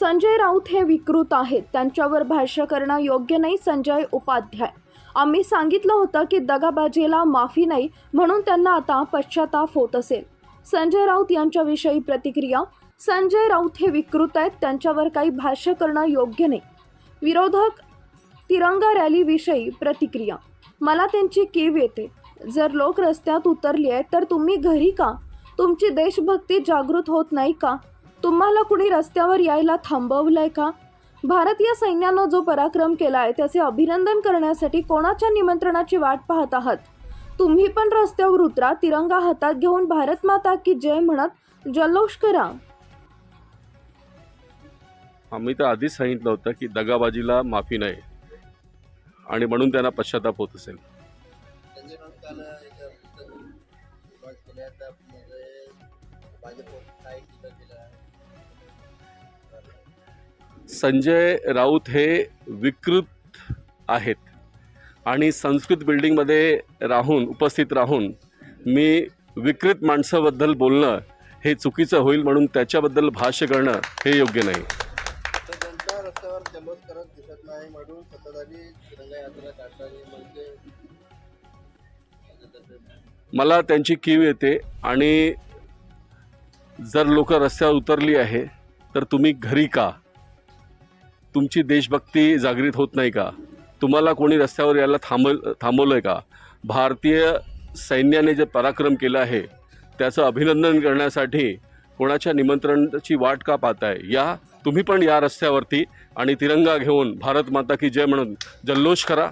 संजय राऊत हे विकृत आहेत. त्यांच्यावर भाष्य करणं योग्य नाही संजय उपाध्याय. आम्ही सांगितलं होतं की दगाबाजीला माफी नाही म्हणून त्यांना आता पश्चाताप होत असेल. संजय राऊत यांच्याविषयी प्रतिक्रिया संजय राऊत हे विकृत आहेत त्यांच्यावर काही भाष्य करणं योग्य नाही. विरोधक तिरंगा रॅलीविषयी प्रतिक्रिया. मला त्यांची कीव येते. जर लोक रस्त्यात उतरली आहेत तर तुम्ही घरी का? तुमची देशभक्ती जागृत होत नाही का? तुम्हाला कुणी रस्त्यावर यायला थांबवलंय का? भारतीय सैन्यानं जो पराक्रम केला आहे त्याचे अभिनंदन करण्यासाठी कोणाच्या निमंत्रणाची वाट पाहत आहात? तुम्ही पण रस्त्यावर उतरा तिरंगा हातात घेऊन भारत माता की जय म्हणत जल्लोष करा. आम्ही तर आधीच सांगितलं होतं की दगाबाजीला माफी नाही. आणि म्हणून त्यांना पश्चाताप होत असेल. संजय राऊत हे विकृत आहेत. आणि संस्कृत बिल्डिंगमध्ये राहून उपस्थित राहून मी विकृत माणसाबद्दल बोलणं हे चुकीचं होईल म्हणून त्याच्याबद्दल भाष्य करणं हे योग्य नाही. मला त्यांची कीव येते आणि जर लोक रस्त्यावर उतरली आहे तर तुम्ही घरी का? तुमची देशभक्ती जागृत होत नाही का? तुम्हाला कोणी रस्त्यावर यायला थांब थांबवलं आहे का? भारतीय सैन्याने जे पराक्रम केलं आहे त्याचं अभिनंदन करण्यासाठी कोणाच्या निमंत्रणाची वाट का पाहताय? या तुम्ही पण या रस्त्यावरती आणि तिरंगा घेऊन भारत माता की जय म्हणून जल्लोष करा.